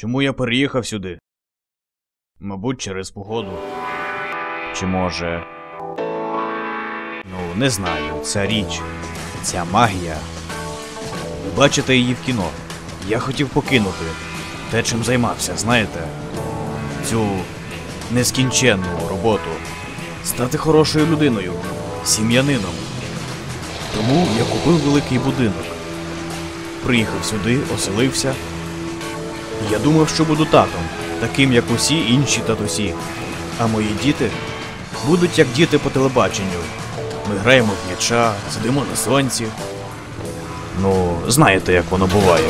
Чому я переїхав сюди? Мабуть, через погоду. Чи може. Ну, не знаю, ця річ, ця магія. Ви бачите її в кіно. Я хотів покинути те, чим займався, знаєте? Цю нескінченну роботу. Стати хорошою людиною, сім'янином. Тому я купив великий будинок. Приїхав сюди, оселився. Я думав, що буду татом, таким як усі інші татусі. А мої діти будуть як діти по телебаченню. Ми граємо в м'яча, сидимо на сонці. Ну, знаєте, як воно буває.